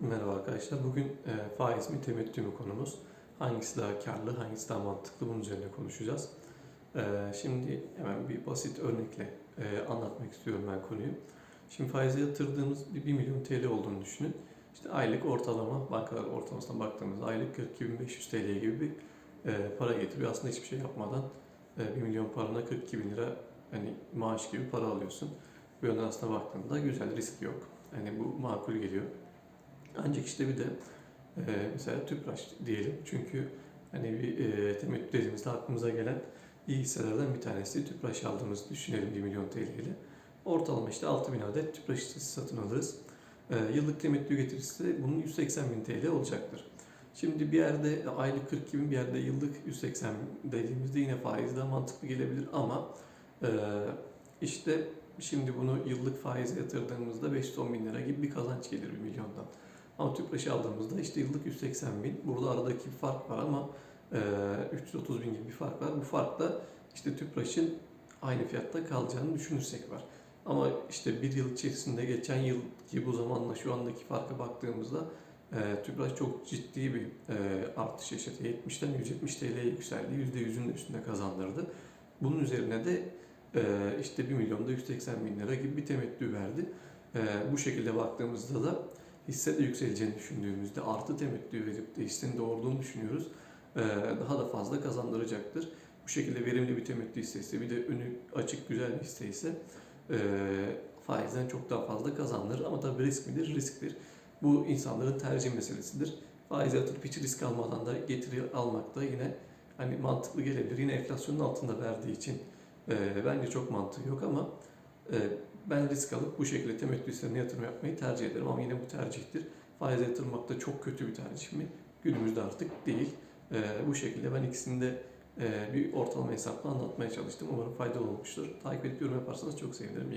Merhaba arkadaşlar. Bugün e, faiz mi temettü mü konumuz. Hangisi daha karlı, hangisi daha mantıklı bunun üzerine konuşacağız. E, şimdi hemen bir basit örnekle e, anlatmak istiyorum ben konuyu. Şimdi faize yatırdığımız bir 1 milyon TL olduğunu düşünün. İşte aylık ortalama, bankalar ortalamasına baktığımızda aylık 42.500 TL gibi bir e, para getiriyor. Aslında hiçbir şey yapmadan e, 1 milyon parana 42 bin lira hani maaş gibi para alıyorsun. Bu yönden aslında baktığında güzel risk yok. Yani bu makul geliyor. Ancak işte bir de e, mesela tüpraş diyelim. Çünkü hani bir e, temettü dediğimizde aklımıza gelen iyi hisselerden bir tanesi tüpraş aldığımızı düşünelim 1 milyon TL ile. Ortalama işte 6000 adet tüpraş hissesi satın alırız. E, yıllık temettü getirisi bunun 180 bin TL olacaktır. Şimdi bir yerde aylık 42 bin, bir yerde yıllık 180 bin dediğimizde yine faiz daha mantıklı gelebilir ama e, işte şimdi bunu yıllık faize yatırdığımızda 510 bin lira gibi bir kazanç gelir 1 milyondan. Ama tüpraşı aldığımızda işte yıllık 180 bin. Burada aradaki bir fark var ama e, 330 bin gibi bir fark var. Bu fark da işte tüpraşın aynı fiyatta kalacağını düşünürsek var. Ama işte bir yıl içerisinde geçen yılki bu zamanla şu andaki farka baktığımızda e, tüpraş çok ciddi bir e, artış yaşadı. 70'ten 170 TL'ye yükseldi. %100'ün de üstünde kazandırdı. Bunun üzerine de e, işte 1 milyonda 180 bin lira gibi bir temettü verdi. E, bu şekilde baktığımızda da hisse de yükseleceğini düşündüğümüzde artı temettü verip de hissenin doğurduğunu düşünüyoruz. Ee, daha da fazla kazandıracaktır. Bu şekilde verimli bir temettü hissesi bir de önü açık güzel bir hisse ise e, faizden çok daha fazla kazanır. Ama tabii risk midir? Risktir. Bu insanların tercih meselesidir. Faize yatırıp hiç risk almadan da getiri almak da yine hani mantıklı gelebilir. Yine enflasyonun altında verdiği için e, bence çok mantığı yok ama ben risk alıp bu şekilde temettü hisselerine yatırım yapmayı tercih ederim ama yine bu tercihtir. Faize yatırmak da çok kötü bir tercih mi? Günümüzde artık değil. Ee, bu şekilde ben ikisini de e, bir ortalama hesapla anlatmaya çalıştım. Umarım faydalı olmuştur. Takip edip yorum yaparsanız çok sevinirim. İyi